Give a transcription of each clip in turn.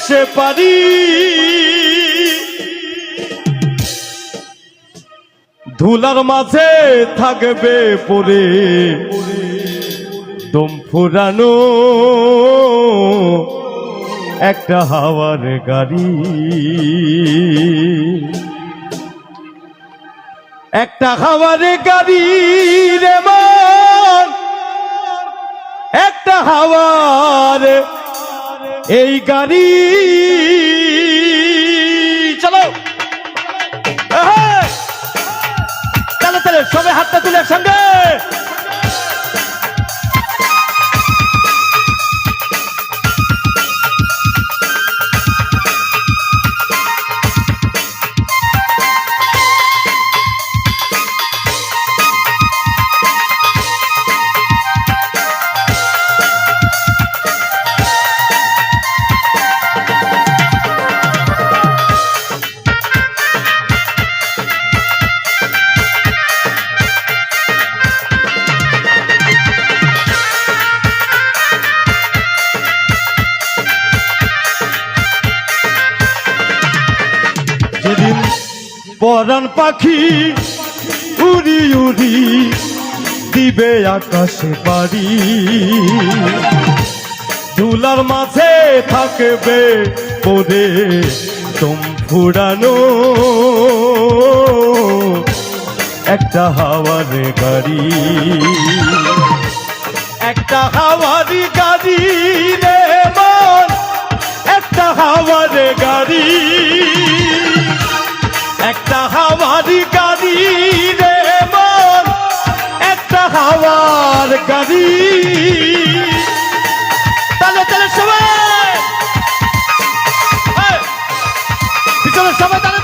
আকাশে পারি। ধুলার মাঝে থাকবে পরে। দম ফুরানো একটা হাওয়ার গাড়ি। একটা হাওয়ার গাড়ি রে একটা হাওয়ার এই গাড়ি চলো! তাহলে তাহলে সবাই হাতটা তুলে একসঙ্গে পরাণ পাখি উড়ি উড়ি দিবে আকাশে বাড়ি। দুলার মাঝে থাকবে পরে তোম ফুরানো। একটা হাওয়ার গাড়ি। একটা হাওয়ার গাড়ি রে মন, একটা হাওয়ার গাড়ি। গাড়ি। তাহলে তাহলে সবাই। পিছনে সবাই তাহলে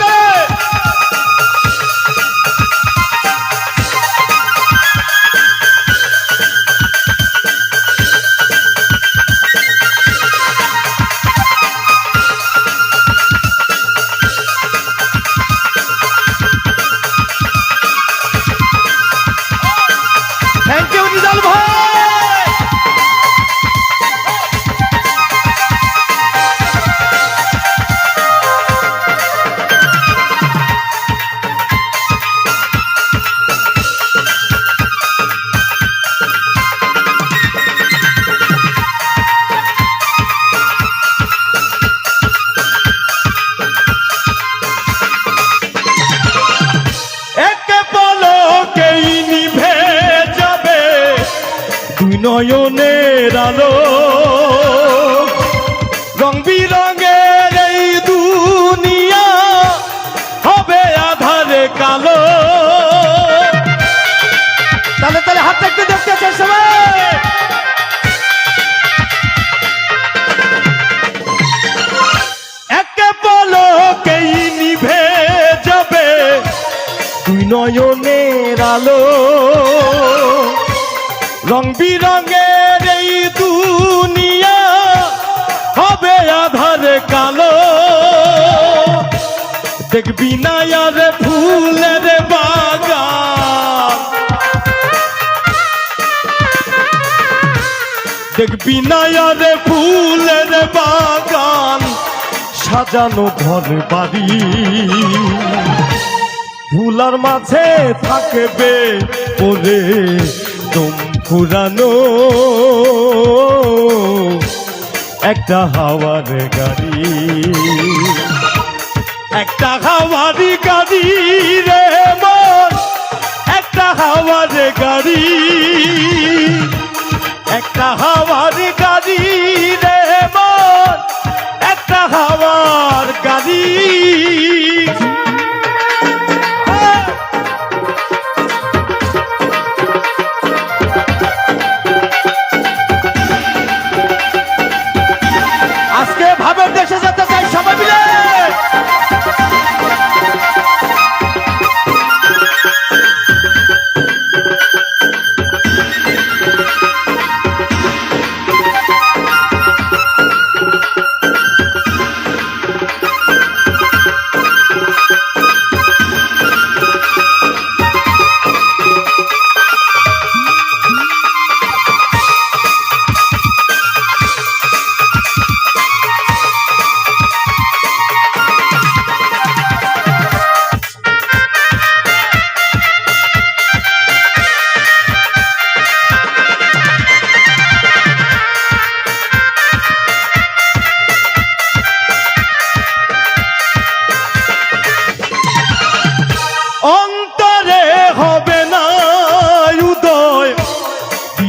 নয়নের আলো। রং বিরঙের এই দুনিয়া হবে আধারে কালো। তাহলে তাহলে হাত দেখতে দেখতে চাই সবাই। একে পলকেই নিভে যাবে দুই নয়নের আলো। রং বিরঙের এই দুনিয়া হবে আধারে কালো। দেখবি না আর ফুলের বাগান। দেখবি না আর ফুলের বাগান। সাজানো ঘর বাড়ি। ধুলার মাঝে থাকবে পরে তুম ফুরানো একটা হাওয়ার গাড়ি। একটা হাওয়ার গাড়ি রে একটা হাওয়ার গাড়ি। একটা হাওয়ার গাড়ি রে একটা হাওয়ার গাড়ি। deixa já tá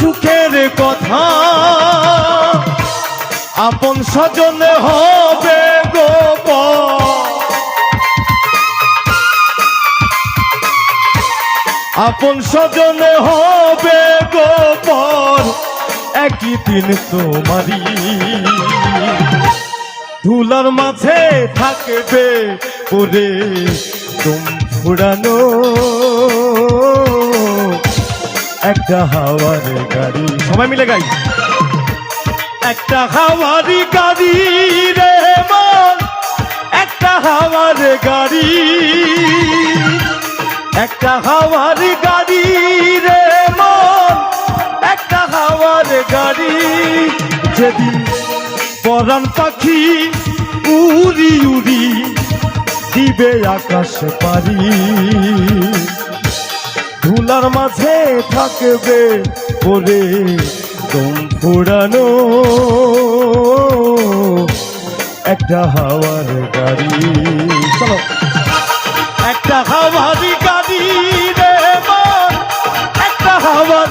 সুখের কথা। আপন স্বজন হবে গোপন। আপন স্বজনে হবে গোপর একই দিন তোমারই। ধুলার মাঝে থাকবে পরে তুম ফুরানো। একটা হাওয়ার গাড়ি। সবাই মিলে গাই। একটা হাওয়ারি গাড়ি রে মন একটা হাওয়ার গাড়ি। একটা হাওয়ার গাড়ি রে মন একটা হাওয়ার গাড়ি। যেদিন পরাণ পাখি উড়ি উড়ি দিবে আকাশ পারি তুলার মাঝে থাকবে পরে দম ফুরানো। একটা হাওয়ার গাড়ি। চলো। একটা হাওয়ারি গাড়ি রে একটা হাওয়ার